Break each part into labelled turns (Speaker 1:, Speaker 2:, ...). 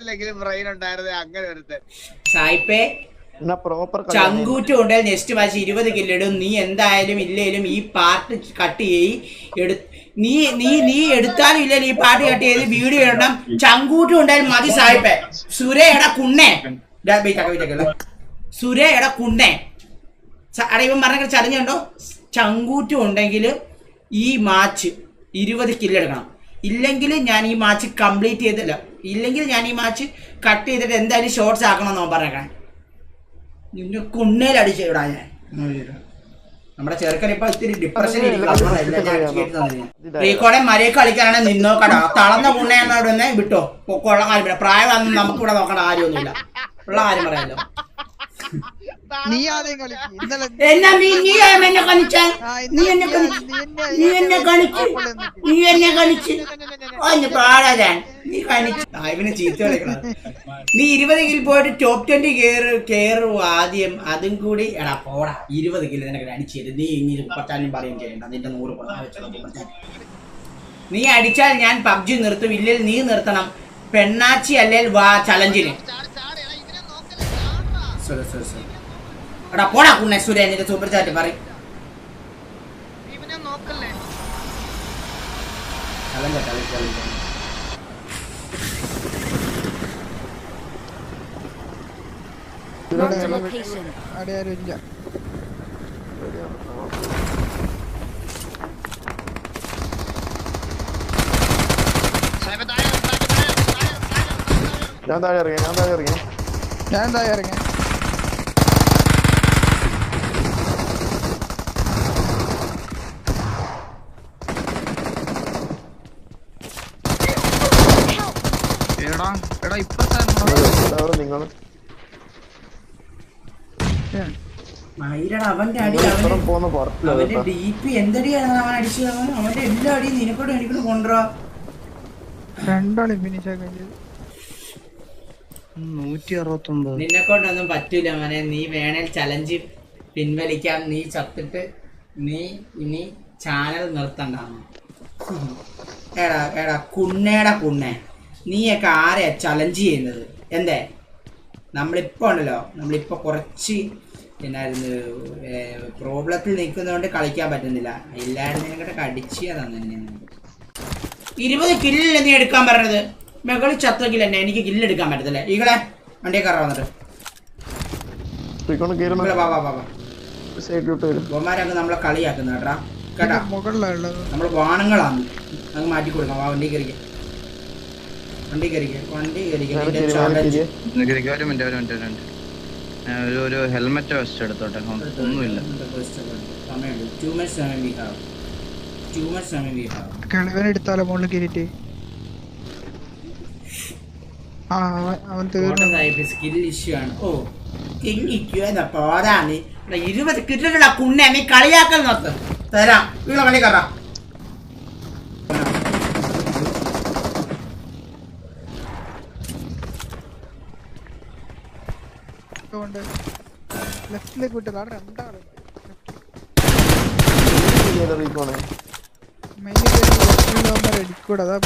Speaker 1: എല്ലാത്തിലെങ്കിലും brain ഉണ്ടായിരുന്നേ അങ്ങനെ ഒരുത്തൻ.
Speaker 2: സായിപ്പേ ചങ്കൂറ്റ് കൊണ്ടുപോയി നെക്സ്റ്റ് മാച്ച് ഇരുപത് കില്ലിടും നീ എന്തായാലും ഇല്ലേലും ഈ പാർട്ട് കട്ട് ചെയ്യും. എടു നീ നീ നീ എടുത്താലും ഇല്ലേലും ഈ പാർട്ട് കട്ട് ചെയ്ത് വീഡിയോ ഇടണം. ചങ്കൂറ്റം കൊണ്ടായാലും മതി സായിപ്പേ. സുരയുടെ കുണ്ണേ. സുരേ വെയിറ്റ് ആക്ക്, വെയിറ്റ് ആക്ക്, കുണ്ണേ. അട ഇവൻ പറഞ്ഞ ചലഞ്ഞുണ്ടോ ചങ്കൂറ്റം ഉണ്ടെങ്കിൽ ഈ മാച്ച് ഇരുപത് കില്ലെടുക്കണം ഇല്ലെങ്കിൽ ഞാൻ ഈ മാച്ച് കംപ്ലീറ്റ് ചെയ്തില്ല. ഇല്ലെങ്കിൽ ഞാൻ ഈ മാച്ച് കട്ട് ചെയ്തിട്ട് എന്തായാലും ഷോർട്സ് ആക്കണമെന്നോ അവൻ നിന്നെ വിടാ ഞാൻ. നമ്മുടെ ചെറുക്കൻ ഇപ്പൊ ഇത്തിരി ഡിപ്രഷൻ റീക്കോടെ മരയെ കളിക്കാനാണ് നിന്നോക്കടാ തളർന്ന കുണ്ണയെന്നോട് വിട്ടോ. പൊക്കമുള്ള കാര്യം പ്രായം നമുക്കിവിടെ നോക്കേണ്ട കാര്യമൊന്നുമില്ല. ഉള്ള കാര്യം പറയാമല്ലോ
Speaker 3: നീ ആദ്യം കളിക്കും. ഇന്നലെ
Speaker 2: എന്നാ നീ നീ എന്നെ നീ എന്നെ
Speaker 3: നീ
Speaker 2: കളിച്ച്?
Speaker 3: നീ എന്നെ
Speaker 2: കളിച്ച്. ഒന്ന് പാടാൻ നീ കളിച്ച്? ഇവനെ ചീത്ത കളിക്കണം നീ ഇരുപത് കിൽ പോയിട്ട് ടോപ്പ് ട്വന്റി കയറ് കയറും ആദ്യം അതും കൂടി എടാ പോടാ. ഇരുപത് കിലോ നിനക്ക് അടിച്ചത് നീ ഇനി മുപ്പത്താനും പറയും ചെയ്യണ്ട. നിന്റെ നൂറ് കൊണ്ടാ നീ അടിച്ചാൽ ഞാൻ പബ്ജി നിർത്തും. ഇല്ലെങ്കിൽ നീ നിർത്തണം. പെണ്ണാച്ചി അല്ലെങ്കിൽ വാ ചലഞ്ചിന് സോറി സോറി സോറി എടാ പോടാ കുണ്ണെ സൂര്യ നിന്റെ സൂപ്പർ ചാറ്റ് പറയും
Speaker 4: ഞാൻ താഴെ ഇറങ്ങി ഞാൻ താഴെ ഇറങ്ങി.
Speaker 3: ഞാൻ താഴെ ഇറങ്ങി
Speaker 5: എടാ എടാ ഇപ്പത്തെ
Speaker 4: അവിടെ നിങ്ങൾ
Speaker 2: അവന്റെ അടി അവന്റെ ഡി പി എന്തടിയാണ് അവൻ അടിച്ചത്? അവന്റെ എല്ലാ അടിയും
Speaker 3: ഫിനിഷ് ആക്കാൻ ചെയ്തു
Speaker 5: നൂറ്റി അറുപത്തൊമ്പത്
Speaker 2: നിന്നെ കൊണ്ടൊന്നും പറ്റൂല മോനെ. നീ വേണേൽ ചലഞ്ച് പിൻവലിക്കാം. നീ ചത്തിട്ട് നീ ഇനി ചാനൽ നിർത്തണ്ട. എടാ എടാ കുണ്ണേടാ കുണ്ണേ. നീയൊക്കെ ആരെയാ ചലഞ്ച് ചെയ്യുന്നത്? എന്തേ? നമ്മളിപ്പോ ഉണ്ടല്ലോ നമ്മളിപ്പോൾ കുറച്ച് എന്നായിരുന്നു പ്രോബ്ലത്തിൽ നിൽക്കുന്നതുകൊണ്ട് കളിക്കാൻ പറ്റുന്നില്ല. എല്ലാവരും കടിച്ച് അടിച്ച് തന്നെ ഇരുപത് കില്ലിൽ നീ എടുക്കാൻ പറഞ്ഞത്. മകളിൽ ചത്തെങ്കിൽ തന്നെ. എനിക്ക് കില്ല് എടുക്കാൻ പറ്റത്തില്ലേ. ഈകളെ വണ്ടിയെ കറ വന്നിട്ട്.
Speaker 4: ശ്രീകോണ്
Speaker 2: വാ വാ വാ വാ.
Speaker 4: സൈഡിലോട്ട്
Speaker 2: നമ്മളെ കളിയാക്കുന്ന കേട്ടാ. കേട്ടാ.
Speaker 3: നമ്മൾ
Speaker 2: നമ്മൾ വാണങ്ങളാണ് അങ്ങ് മാറ്റി കൊടുക്കാം. വാ വണ്ടി കയറിക്ക. വണ്ടി കയറിക്ക. വണ്ടി കയറിക്ക.
Speaker 5: ഒരു മിനിറ്റ് ഒരു മിനിറ്റ് ഒരു മിനിറ്റ് ഒരു ഒരു ഹെൽമെറ്റ് വെസ്റ്റ് എടുത്തോട്ടെ ഒന്നുമില്ല.
Speaker 3: കിളവൻ എടുത്താലോ അവൻ-
Speaker 2: സ്കിൽ ഇഷ്യൂ ആണ്. ഓ എന്നാ പോരാണ് ഇരുപത് കിട്ടുന്ന കുണ്ണെ നീ കളിയാക്കൽ നോക്ക് തരാം. നിങ്ങളെ കളി കയറാം
Speaker 3: കൊണ്ട് ലെഫ്റ്റിലേക്ക് വിട്ടത് അവിടെ
Speaker 4: രണ്ടാൾ
Speaker 3: മെയിൻ അടിക്കൂടെ അതാ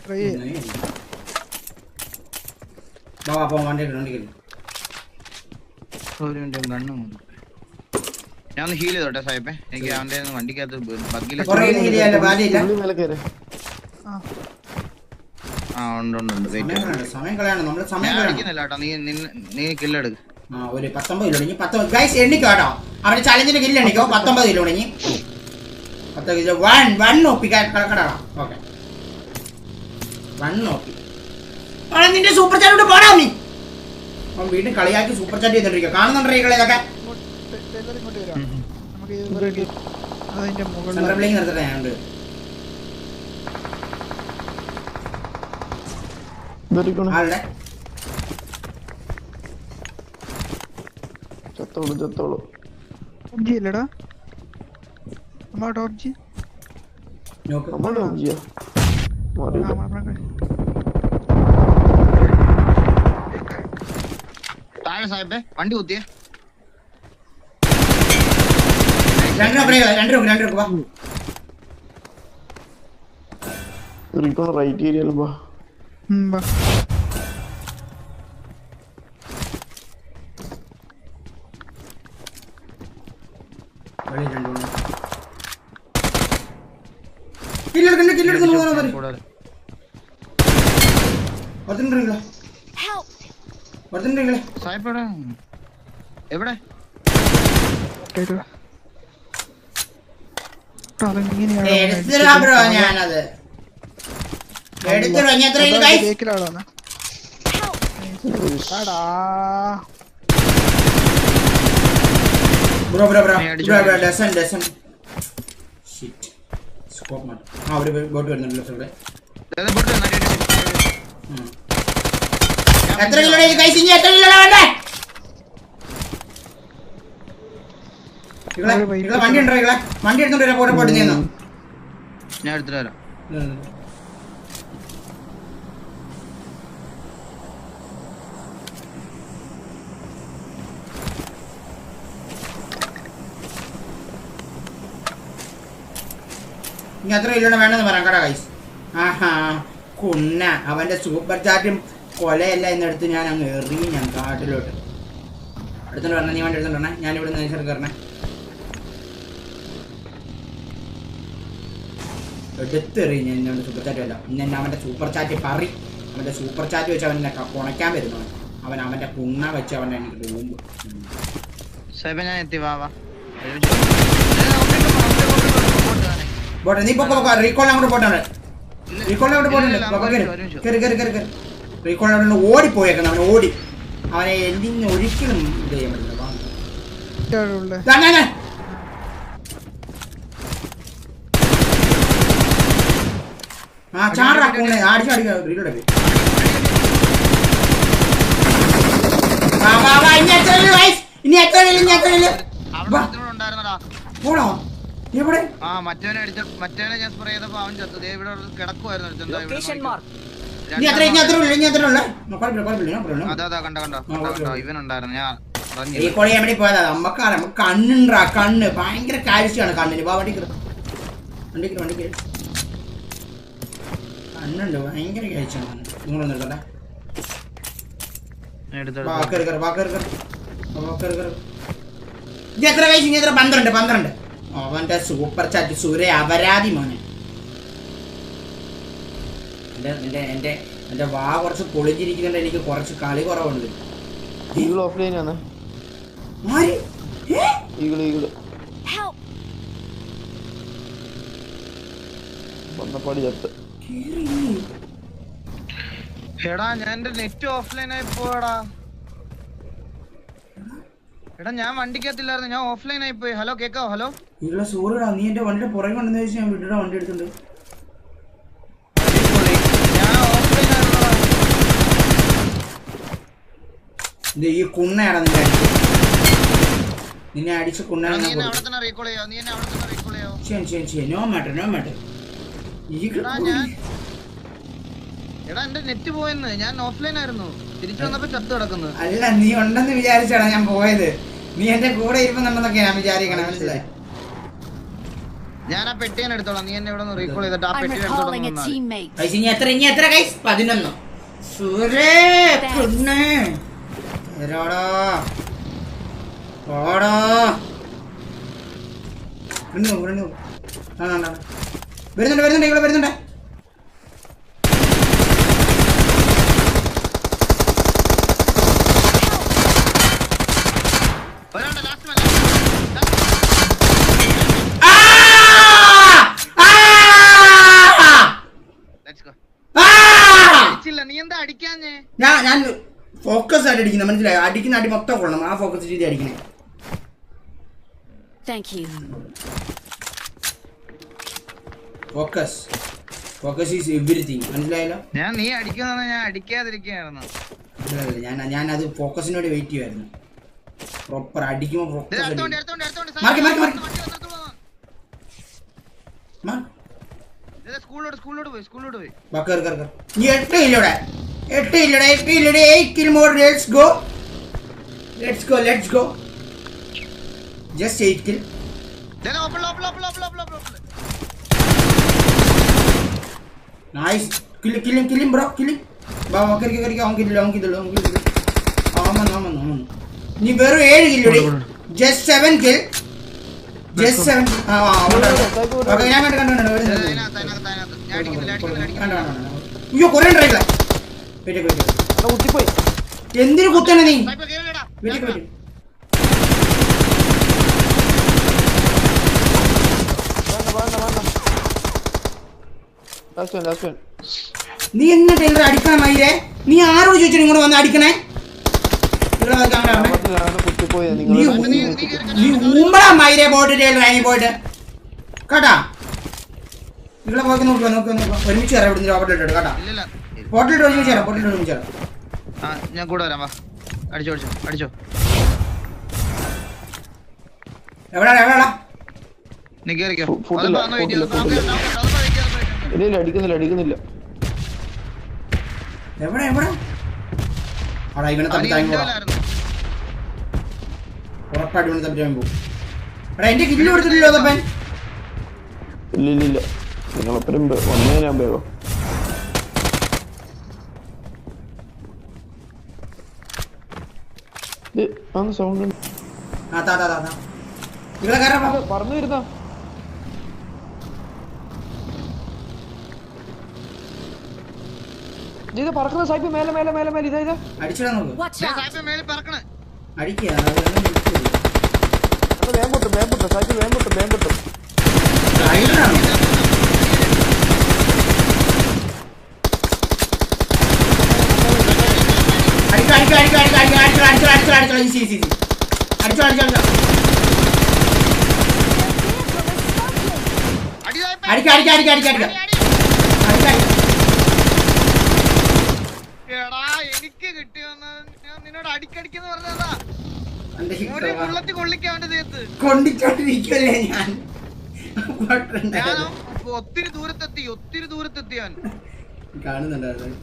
Speaker 3: ട്രൈ ചെയ്യാം.
Speaker 5: ഒരു മിനിറ്റ് കണ്ണു ഞാൻ ഒന്ന് ഹീൽ ചെയ്തോട്ടെ സാഹിബേ എനിക്ക് അവന്റെ വണ്ടിക്കകത്ത് ബഗ്ഗിൽ
Speaker 2: കുറേ നീതിയല്ല ബാലിയില്ല
Speaker 4: പുള്ളി മേലെ കയറി
Speaker 3: ആ
Speaker 5: ഉണ്ട് ഉണ്ട് ഉണ്ട്. വെയിറ്റ്
Speaker 2: സമയം കളയാണ് നമ്മൾ സമയം
Speaker 5: കേട്ടോ. നീ നീ കില്ലെടുക്ക്
Speaker 2: ആ ഒരു പത്തൊമ്പത് കിലോ ഇനി പത്തൊമ്പത് ഗയ്സ് എണ്ണിക്കോ കേട്ടോ. അവന് ചലഞ്ചിന് കില്ല് എണ്ണിക്കോ? പത്തൊമ്പത് കിലോ ഇനി പത്ത് കിലോ. വൺ വൺ ഒപ്പിക്കാൻ കിടക്കടാ ഓക്കേ വൺ ഒപ്പി അവിടെ നിന്റെ സൂപ്പർ ചാറ്റ് പോടാ നീ. അവൻ വീണ്ടും കളിയാക്കി സൂപ്പർ ചാറ്റ് ചെയ്തോണ്ടിരിക്കുക കാണുന്നുണ്ടോ ഈ
Speaker 3: കളിയൊക്കെ നമുക്ക് അതിന്റെ മുകളിൽ
Speaker 2: നിർത്തട്ടെ ഞാൻ
Speaker 4: ചത്തോളൂ ചത്തോളൂ.
Speaker 3: ടോപ്പ് ജി അല്ലടാ. നമ്മളെ ടോപ്പ് ജി
Speaker 2: നോക്ക്
Speaker 4: നമ്മുടെ മാറിയില്ല.
Speaker 5: താഴെ സാഹിബേ വണ്ടി കുത്തിയേ.
Speaker 2: രണ്ട് രണ്ട് രണ്ട്
Speaker 4: റൈറ്റ് ഏരിയയിലും വാ.
Speaker 2: കില്ലെടുക്കണ്ട, കില്ലെടുക്കണ്ട, പോകാൻ പറ.
Speaker 5: കൂടുതൽ
Speaker 2: ഒരുത്തനുണ്ട് ഇങ്ങളെ. ഒരുത്തനുണ്ട് ഇങ്ങളെ.
Speaker 5: സായിപ്പ് എവിടെ എവിടെ
Speaker 2: ഞാനത് എടുത്തിടോ ഇനി എത്ര ഇല്ല guys?
Speaker 3: ബേക്കിലാളാണ്
Speaker 2: bro bro bro bro bro. Dozen dozen. Shit scope മാറ്റി. ആ ഒരു ബോട്ട് ഇവിടെ.
Speaker 5: നടി.
Speaker 2: ഉം.
Speaker 5: ഞാൻ
Speaker 2: എത്ര കിലോ കൈസ് ഇനി എത്ര കിലോ വേണ്ടേ? വണ്ടി ഉണ്ടോ വണ്ടി എടുത്തോണ്ട് പോട്ടെ പോട്ട്
Speaker 5: ഞാൻ എടുത്തിട്ട് വരാം.
Speaker 2: ഇനി അത്ര വലിയ വേണമെന്ന് പറയാം കട കൈസ് ആഹാ കുന്ന അവന്റെ സൂപ്പർ ചാറ്റും കൊലയല്ല എന്നെടുത്ത് ഞാൻ അങ്ങ് എറിയും ഞാൻ കാട്ടിലോട്ട് എടുത്തോണ്ട് വരണേ നീ വേണ്ടി എടുത്തോണ്ട് വരണേ ഞാൻ ഇവിടെ നിന്ന് കയറണേ എടുത്തെറിയും ഞാൻ എന്നോട് സൂപ്പർ ചാറ്റ് വല്ല ഇന്ന് എന്നെ അവന്റെ സൂപ്പർ ചാറ്റ് പറി അവന്റെ സൂപ്പർ ചാറ്റ് വെച്ച് അവൻ എന്നെ വരുന്നു കുണയ്ക്കാൻ അവൻ അവന്റെ കുണ്ണ വെച്ച് അവൻ എനിക്ക് റൂമ്പ്
Speaker 5: ഞാൻ എത്തി വാ വാ പോട്ടെ
Speaker 2: നീ പൊക്കോ പൊക്കോ റീകോൾ അങ്ങോട്ട് പോട്ടെ
Speaker 5: ഇല്ല.
Speaker 2: റീകോളിനെ അങ്ങോട്ട് പോട്ടെ. കേറ്. കേറ് കേറ് കേറ് റീകോളിനെ അവിടെ ഓടിപ്പോയേക്കണം അവൻ ഓടി. അവനെ എന്തിന് ഒരിക്കലും ഇത് ചെയ്യാൻ പറ്റില്ല. ആ ചാടാ കുണ്ണെ അടിച്ചു അടിക്കാം. റീലോടെ ഇനി എത്ര ഇനി എത്ര
Speaker 5: അവിടെ
Speaker 2: പോണോ? എവിടെ?
Speaker 5: ആ മറ്റവനെ അടിച്ച മറ്റവനെ ഞാൻ സ്പ്രേ ചെയ്തപ്പോ അവൻ ചത്തു. ദേ ഇവിടെ കിടക്കുമായിരുന്നു അതാ അതാ കണ്ടോ കണ്ടോ കണ്ടോ
Speaker 2: ഓക്കേ,
Speaker 5: ഇവൻ ഉണ്ടായിരുന്നു ഞാൻ
Speaker 2: പോയതാ? നമ്മക്കാണ് നമുക്ക് കണ്ണുണ്ടാ കണ്ണ്. ഭയങ്കര കാഴ്ചയാണ് കണ്ണിന്. വാ വണ്ടി കയറി. വണ്ടി കയറി വണ്ടി കയറി. കണ്ണുണ്ട് ഭയങ്കര കാഴ്ചയാണ്. നിങ്ങളൊന്നും എടുക്കട്ടെ ഇനി കഴിച്ചു ഇനി എത്ര? പന്ത്രണ്ട് പന്ത്രണ്ട്. അവന്റെ സൂപ്പർ ചാറ്റ് സൂര്യ അപരാധി മോനെ. എന്റെ എന്റെ എന്റെ എന്റെ വാ കുറച്ച് പൊളിഞ്ഞിരിക്കുന്നുണ്ട് എനിക്ക് കുറച്ച് കളി കുറവുണ്ട്.
Speaker 4: ഈഗിൾ ഓഫ്ലൈൻ ആണ്.
Speaker 2: ആര്? ഏ?
Speaker 4: ഈഗിൾ ഈഗിൾ വന്നപ്പാടി ചത്ത്.
Speaker 5: എടാ ഞാൻ എന്റെ നെറ്റ് ഓഫ്ലൈൻ ആയി പോടാ എടാ ഞാൻ വണ്ടിക്കകത്തില്ലായിരുന്നു ഞാൻ ഓഫ്ലൈൻ ആയി പോയി. ഹലോ കേക്കാവോ? ഹലോ
Speaker 2: ഇവിടെ സൂര്യടാ നീ എന്റെ വണ്ടിയുടെ പുറകെ കൊണ്ടെന്ന് വെച്ചാൽ ഞാൻ വിട്ടിട്ട് വണ്ടി എടുത്തിട്ടുണ്ട്. ഇത് ഈ കുണ്ണയാണ് നിന്നെ അടിച്ച കുണ്ണയാണ്
Speaker 5: നീ നീ
Speaker 2: ഈ
Speaker 5: എടാ എന്റെ നെറ്റ് പോയെന്ന്. ഞാൻ ഓഫ്ലൈൻ ആയിരുന്നു. തിരിച്ചു വന്നപ്പോ ചത്ത് കിടക്കുന്നു.
Speaker 2: അല്ല നീ ഉണ്ടെന്ന് വിചാരിച്ചാണ് ഞാൻ പോയത്. നീ എന്റെ കൂടെ ഇരിക്കുന്നുണ്ടെന്നൊക്കെ ഞാൻ വിചാരിക്കണം മനസ്സിലായി?
Speaker 5: ഞാൻ ആ പെട്ടി തന്നെ എടുത്തോളാം. നീ എന്നെ ഇവിടെ നിന്ന് റീകോൾ ചെയ്തിട്ട് ആ പെട്ടി എടുത്തോളാം
Speaker 2: ഇനി എത്ര ഇനി എത്ര കൈസ് പതിനൊന്നോ? സൂരേ വരാടാ. ഓടാ. വരുന്നുണ്ട് വരുന്നുണ്ട് ഇവിടെ വരുന്നുണ്ട്
Speaker 5: ഒരാളുടെ ലാസ്റ്റ്
Speaker 2: ആ! ആ!
Speaker 5: ലെറ്റ്സ് ഗോ
Speaker 2: ആ!
Speaker 5: അടിച്ചില്ല നീ എന്താ അടിക്കാഞ്ഞേ
Speaker 2: ഞാൻ ഞാൻ ഫോക്കസ് ആയിട്ട് അടിക്കുന്ന മനസ്സിലായി? അടിക്കുന്ന അടി മൊത്തം കൊള്ളണം. ആ ഫോക്കസ് ചെയ്ത് അടിക്കണേ. ഫോക്കസ് ഫോക്കസ് ഈസ് എവരിതിങ് മനസ്സിലായല്ലോ?
Speaker 5: ഞാൻ നീ അടിക്കുന്ന ഞാൻ അടിക്കാതിരിക്കുകയായിരുന്നു.
Speaker 2: ഞാൻ ഞാൻ അത് ഫോക്കസിനോട് വെയിറ്റ് ചെയ്യുമായിരുന്നു പ്രോപ്പർ അടിക്കുമ്പോൾ ഫോക്കസ്. Mark, mark, mark.
Speaker 5: സ്കൂളിലോട്ട് സ്കൂളിലോട്ട് പോയി സ്കൂളിലോട്ട് പോയി.
Speaker 2: നീ എട്ട് ഇല്ലടെ എട്ട് ഇല്ലടേ എട്ട് ഇല്ലടേ eight kill more let's go let's go let's go just eight kill nice കില്ല കില്ലും കില്ലും ബ്രോ കില്ലും ബാ കരിക്കും കരിക്കും അവൻ കില്ലില്ല അവൻ കില്ലില്ല അവൻ കില്ലില്ല ആമെന്ന് ആമെന്ന് ആമെന്ന് നീ വെറും ഏഴ് കില്ലുടെ just seven kill just seven ആ ഞാൻ കണ്ടു കണ്ടു കണ്ടു. അയ്യോ കുറേ ഉണ്ടായില്ല എന്തിനു കുത്തണ നീ?
Speaker 4: വീട്ടിൽ
Speaker 2: നീ എന്നിട്ട് ഇവിടെ അടിക്കണം നീ ആരോട് ചോദിച്ചു ഇങ്ങോട്ട് വന്ന് അടിക്കണേ? നീ പോയിട്ട് പോയിട്ട്. കേട്ടാ? ഇവിടെ പോയി നോക്കുക നോക്കുക ഒരുമിച്ച് കയറാം ഇവിടുന്ന് റോബർട്ട് ഇട്ടോ
Speaker 5: കേട്ടാ.
Speaker 2: പോട്ടിൽ ഡോജ് ചെയ്യാം പോട്ടിൽ ഡോജ് ചെയ്യാം
Speaker 5: ആ ഞാൻ കൂടെ വരാം വാ. അടിച്ചോ അടിച്ചോ അടിച്ചോ.
Speaker 2: എവിടെടാ എവിടെടാ
Speaker 5: നീ കേറിക്കോ.
Speaker 4: ഇല്ല അടിക്കുന്നില്ല അടിക്കുന്നില്ല.
Speaker 2: എവിടെ എവിടെ? ആടാ ഇവനെ തമ്മിൽ താങ്ങി ഉറപ്പായിട്ട് ഇവനെ തമ്മിൽ പോകും. എടാ എന്റെ കില്ല് കൊടുത്തിട്ടില്ലോ തപ്പൻ
Speaker 4: ഇല്ല ഇല്ല ഇല്ല. നിങ്ങളൊപ്പം വന്നു ഞാൻ പോയോ ആണ് സൗണ്ട് പറഞ്ഞു വരുന്ന? ഇത് പറക്കുന്ന സായിപ്പ് മേലെ മേലെ മേലെ മേലെ ഇതാ ഇതാ.
Speaker 2: അടിച്ചിടാൻ നോക്കും.
Speaker 5: വേമ്പോട്ടും
Speaker 6: വേമ്പോട്ടും
Speaker 5: സായിപ്പ്
Speaker 4: വേമ്പോട്ടും വേമ്പോട്ടും
Speaker 2: അടിച്ചു അടിച്ചോ അടിച്ചോ. ഈസി ഈസി അടിച്ചു അടിച്ചു അടിച്ചു.
Speaker 5: അടി
Speaker 2: അടിക്ക അടിക്ക അടിക്ക അടിക്ക അടിക്ക.
Speaker 5: അടി, അടി.
Speaker 2: അടിക്ക അടിക്ക.
Speaker 5: എടാ എനിക്ക് കിട്ടിയെന്ന് ഞാൻ നിന്നോട് അടിക്കടിക്കെന്ന് പറഞ്ഞതാ. ഒരു ബുള്ളറ്റ് കൊള്ളിക്കാൻ വേണ്ടി തീർത്ത്
Speaker 2: കൊണ്ടിട്ടോണ്ടിരിക്കുവല്ലേ ഞാൻ?
Speaker 5: ഞാൻ ഒത്തിരി ദൂരത്തെത്തി ഒത്തിരി ദൂരത്തെത്തി അവൻ.
Speaker 2: കാണുന്നുണ്ടായിരുന്നു.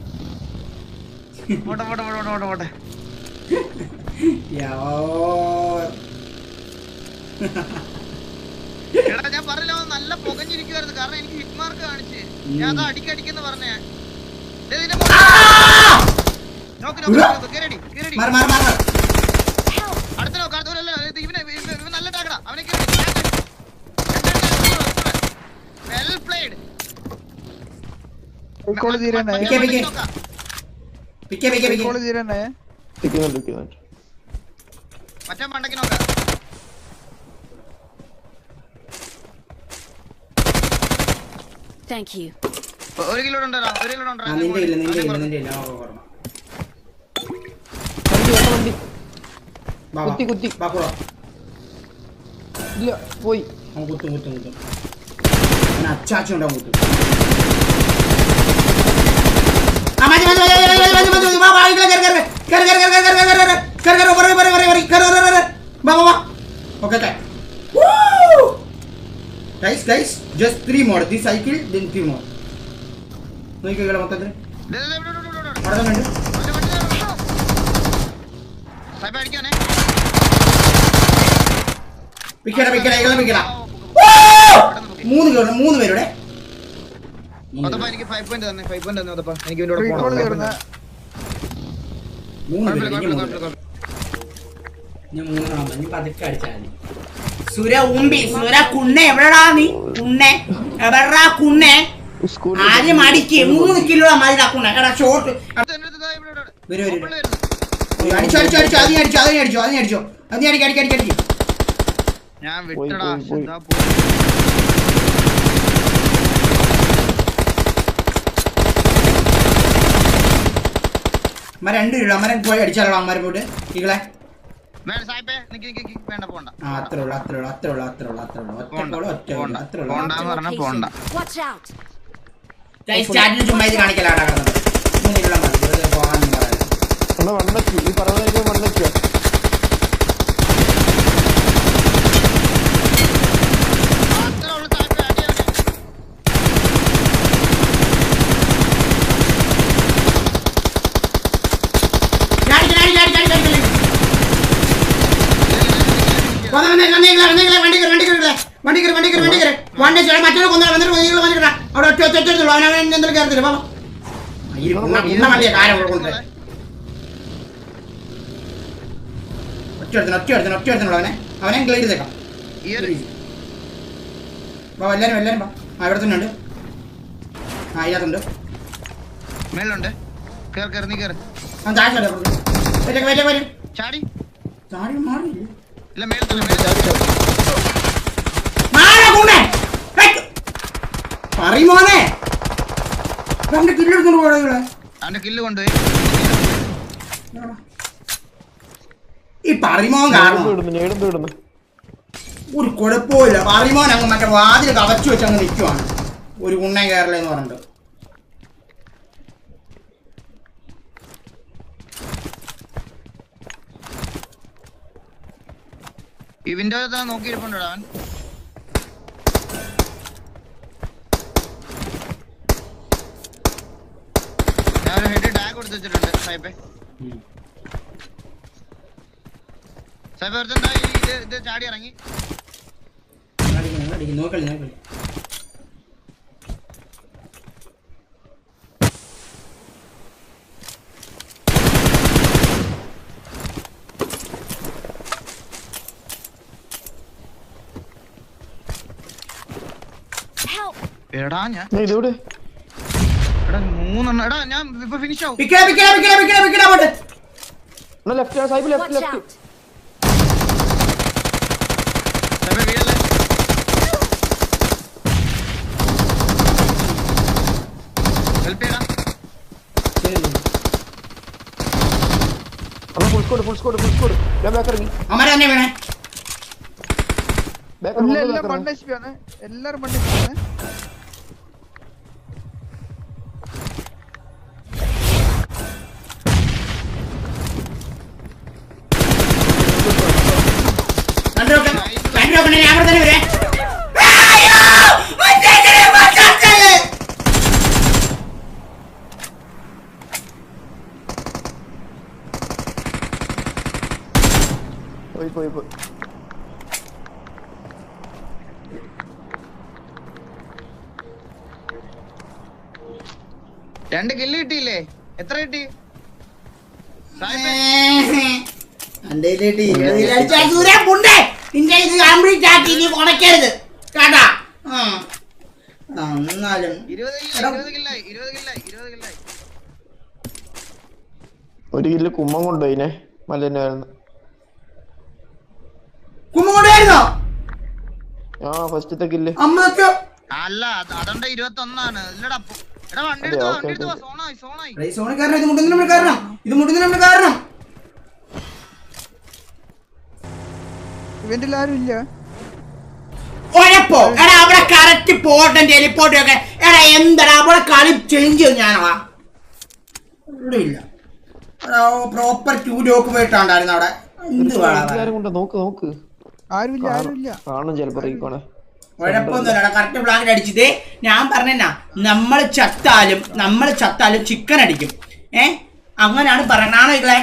Speaker 5: എടാ ഞാൻ പറഞ്ഞല്ലോ നല്ല പുകഞ്ഞിരിക്കുവായിരുന്നു കാരണം എനിക്ക് ഹിറ്റ് മാർക്ക് കാണിച്ച് ഞാൻ അത് അടിക്കടിക്കെന്ന് പറഞ്ഞേ അടുത്ത നോക്ക് അടുത്തല്ലോ ഇവനെ ഇവൻ നല്ല ടാക്കടാ അവനെ വെൽ പ്ലേഡ്
Speaker 3: തീരണേ
Speaker 2: പിക്കേ പിക്കേ പിക്കേ
Speaker 3: തീരണേ
Speaker 4: നിൽക്കുന്നുണ്ട് നിൽക്കുന്നുണ്ട്
Speaker 5: മറ്റേ മണ്ടക്കിനോ
Speaker 6: താങ്ക് യു
Speaker 5: ഒരു കിലോ ഉണ്ടോ ഒരു കിലോ ഉണ്ടോ
Speaker 2: നിന്റെ ഇല്ല നിന്റെ ഇല്ല നിന്റെ ഇല്ല
Speaker 4: കുത്തി കുത്തി ഇല്ല പോയി
Speaker 2: കുത്തും കുത്തും കുത്തും അച്ചാച്ചും ഉണ്ടാവും കുത്തും ആ മതി മതി മതി മതി മതി മതി മതി വാ വാ ഇങ്ങനെ കയറി കയറി കേറ് കേറ് കേറ് കേറ് കേറ് കേറ്. കേറ് കേറ് പറയ് പറയ് പറയ് പറയ് കേറ് കേറ് കേറ് വാ വാ വാ. Okay okay guys guys just three more the cycle then three more മൊത്തത്തിൽ
Speaker 5: ദേ, ഇവിടെ, ഇവിടെ.
Speaker 2: അവിടെ തന്നെ പിക്കട പിക്കട ഇകളെ പിക്കട. മൂന്ന് കിലോ മൂന്ന് പേരുടെ.
Speaker 5: എനിക്ക് ഫൈവ് പോയിന്റ് തന്നെ ഫൈവ് പോയിന്റ് തന്നെ എനിക്ക്
Speaker 3: കോൾ
Speaker 5: പോകണം
Speaker 2: സുര ഉമ്പി സുര കുണ്ണെ എവിടെടാ നീ? കുണ്ണെ എവിടെടാ കുണ്ണെ? ആദ്യം അടിക്ക്. മൂന്ന് കിലോ മതിടാ കുണ്ണെ. എടാ ഷോട്ട്. അടിച്ചോ അടിച്ചോ അടിച്ചോ. അതിനെ അടിച്ചോ അതിനെ അടിച്ചോ അതിനെ അടിച്ചോ. അതിനെ അടിക്ക് അടിക്ക് അടിക്ക് അടിക്ക്.
Speaker 5: ഞാൻ വിട്ടടാ
Speaker 2: അമ്മ രണ്ട് കിലോ അമ്മനെ പോയി അടിച്ചാലോ അമ്മമാരെ പോയിട്ട്? ഈകളെ. അത്രേ ഉള്ളു അത്രേ ഉള്ളു അത്രേ ഉള്ളു അത്രേ ഉള്ളു അത്രേ ഉള്ളു. ഒറ്റ ഒറ്റ അത്രേ ഉള്ളു. ചാറ്റിൽ ചുമ്മാ ഇത് കാണിക്കലാടാ കിടന്നത് മുന്നിലുള്ള മതി. പോകാൻ പറയുന്നത് കയറി, വണ്ടി കയറി. വണ്ടി ചേട്ടാ, മറ്റൊരു കൊന്നോ, വന്നിട്ട് വന്നിട്ട് വന്നിട്ട് അവടെ ഒറ്റ ഒറ്റ ഒറ്റ അവൻ എന്തെങ്കിലും കയറത്തില്ല, വാ, വാ. ഈ കുണ്ണ കുണ്ണ മതിയെ കാര്യം ഇവിടെ കൊണ്ട് ഒറ്റ എടുത്തണം ഒറ്റ എടുത്തണം ഒറ്റ എടുത്തണം അവനെ. അവനെ ക്ലിയർ ചെയ്തേക്കാം. വാ എല്ലാരും എല്ലാരും വാ. ആ ഇവിടെ തന്നെ ഉണ്ട്. ആ ഇതിനകത്തുണ്ട്
Speaker 5: മേലുണ്ട് കേറ് കേറ് നീ കേറ്.
Speaker 2: താഴെ ചാടി.
Speaker 5: ചാടി
Speaker 2: മാറിയില്ലേ?
Speaker 5: ഇല്ല
Speaker 2: പോടാ
Speaker 5: അവന്റെ കില്ല് കൊണ്ടുപോയി
Speaker 2: ഈ കാരണം ഒരു കുഴപ്പമില്ല പറയുമോൻ അങ്ങ് മറ്റേ വാതിൽ കവച്ചു വെച്ച് അങ്ങ് നിൽക്കുവാണ് ഒരു ഗുണ്ണ കേരള എന്ന് പറഞ്ഞിട്ട്.
Speaker 5: ഈ വിൻഡോ നോക്കിയിരിപ്പുണ്ടോ അവൻ. ഞാൻ ഹെഡ് ടാഗ് കൊടുത്തു വെച്ചിട്ടുണ്ട് സായിപ്പേ. സായിപ്പ് ഒരുത്തൻ ഈ ഇത് ഇത് ചാടി ഇറങ്ങി.
Speaker 2: നോക്കളി നോക്കളി
Speaker 5: എടാ ഞാൻ എടാ മൂന്നെണ്ണം. എടാ ഞാൻ ഇപ്പൊ ഫിനിഷ് ആവും.
Speaker 2: പിക്കട പിക്കട പിക്കട പിക്കട പിക്കട പോട്ടെ
Speaker 4: എന്നാ left side left left full squad full squad full squad ഞാൻ ബാക്ക് ഇറങ്ങി.
Speaker 2: അമര തന്നെ വീണേ.
Speaker 4: ബാക്ക്
Speaker 3: എല്ലാം
Speaker 4: ഇറങ്ങി
Speaker 3: എല്ലാം
Speaker 4: back
Speaker 3: മണ്ണ്
Speaker 4: ഇറങ്ങി.
Speaker 3: എച്ച് പി ആണ്. എല്ലാരും മണ്ണ് എച്ച് പി ആണ്.
Speaker 2: രണ്ട്
Speaker 5: കില്ല് കിട്ടിയില്ലേ? എത്ര കിട്ടി?
Speaker 2: നിന്റെ ഇത് കംപ്ലീറ്റ് ആക്കി എന്നാലും.
Speaker 4: ഒരു കില്ല് കുമ്മം കൊണ്ടുപോയിനെ മല്ലന്നെ വരുന്നു
Speaker 2: കുമ്മം കൊണ്ടുപോയിരുന്നോ?
Speaker 4: ആ ഫസ്റ്റത്തെ കില്ല്
Speaker 5: അല്ല അത് അതുകൊണ്ട് ഇരുപത്തി ഒന്നാണ് ഇല്ലടാ
Speaker 2: സോണി കാരണം ഇത് നമ്മൾ കാരണം ഇത് നമ്മൾ കാരണം
Speaker 3: ഇവന്റിൽ ആരും ഇല്ല.
Speaker 2: ഉഴപ്പോ എടാ അവിടെ കറക്റ്റ് പോട്ടും ടെലിപ്പോർട്ടും ഒക്കെ. എടാ എന്താടാ അവിടെ കളി ചേഞ്ച് ഞാനാ? ഇവിടെ ഇല്ല. പ്രോപ്പർ ടൂ ഡോക്ക് പോയിട്ടാണ്ടായിരുന്നു അവിടെ. എന്ത് വേണം?
Speaker 4: കൊണ്ട് നോക്ക് നോക്ക്.
Speaker 3: ആരും ഇല്ല ആരും ഇല്ല
Speaker 4: കാണും ചിലപ്പോ
Speaker 2: കുഴപ്പമൊന്നുമില്ല. കറക്റ്റ് ബ്ലാങ്ക് അടിച്ചത് ഞാൻ പറഞ്ഞാ നമ്മൾ ചത്താലും നമ്മൾ ചത്താലും ചിക്കൻ അടിക്കും. ഏ? അങ്ങനെയാണ് പറയണാണോ ഇങ്ങളെ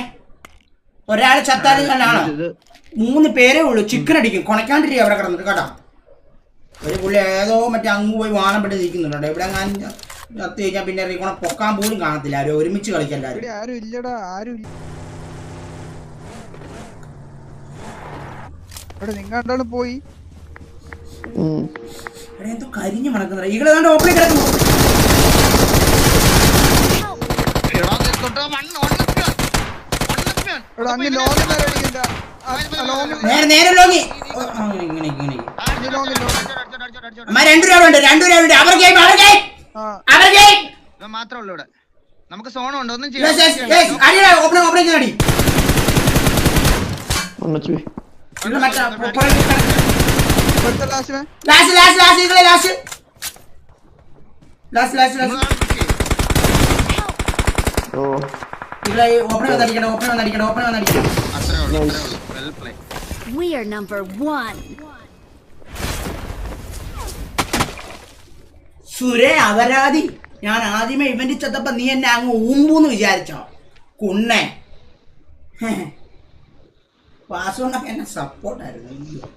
Speaker 2: ഒരാൾ ചത്താലും കണ്ടാണോ മൂന്ന് പേരേ ഉള്ളൂ ചിക്കൻ അടിക്കും. കൊണക്കാണ്ടിരിക്കും അവിടെ കിടന്നിട്ട് കേട്ടോ. ഒരു പുള്ളി ഏതോ മറ്റേ അങ്ങ് പോയി വാണം പെട്ട് നിൽക്കുന്നുണ്ടോ ഇവിടെ ഞാൻ ചത്തു കഴിഞ്ഞാൽ പിന്നെ റീക്കോണെ പൊക്കാൻ പോലും കാണത്തില്ല. ആരും ഒരുമിച്ച് കളിക്കല്ലാരും
Speaker 3: ഇവിടെ ആരും ഇല്ലടാ ആരും ഇല്ല. നിങ്ങൾ പോയി.
Speaker 2: എന്തോ കരിഞ്ഞു മണക്കുന്നില്ല ഈകളെ കണ്ട് ഓപ്പണിൽ കിടക്കുന്നു. രണ്ടു രൂപ ഉണ്ട് രണ്ടു അവർ ഗെയിം അവർ ഗെയിം.
Speaker 3: ആ.
Speaker 2: അവർ ഗെയിം.
Speaker 5: ഇവൻ മാത്രമേ ഉള്ളൂ ഇവിടെ. നമുക്ക് സോണുണ്ട് ഒന്നും
Speaker 2: yes
Speaker 3: last
Speaker 2: last last last ഇങ്ങളെ ലാസ്റ്റ് ലാസ്റ്റ് ലാസ്റ്റ്
Speaker 5: നമ്മൾ
Speaker 2: ലാസ്റ്റ്
Speaker 4: ഓ
Speaker 2: ഇങ്ങളെ ഓപ്പൺ വന്ന് അടിക്കണം ഓപ്പൺ വന്ന് അടിക്കണം ഓപ്പൺ വന്ന് അടിക്കണം.
Speaker 5: അത്രേ ഉള്ളൂ അത്രേ ഉള്ളൂ. Well play
Speaker 6: We are number one.
Speaker 2: സുരേ അപരാധി ഞാൻ ആദ്യമേ ഇവന്റ് ചെത്തപ്പോ നീ എന്നെ അങ്ങ് ഊമ്പൂന്ന് വിചാരിച്ചോ? കുണ്ണേ. വാസുകൊണ്ടൊക്കെ എന്നെ സപ്പോർട്ടായിരുന്നു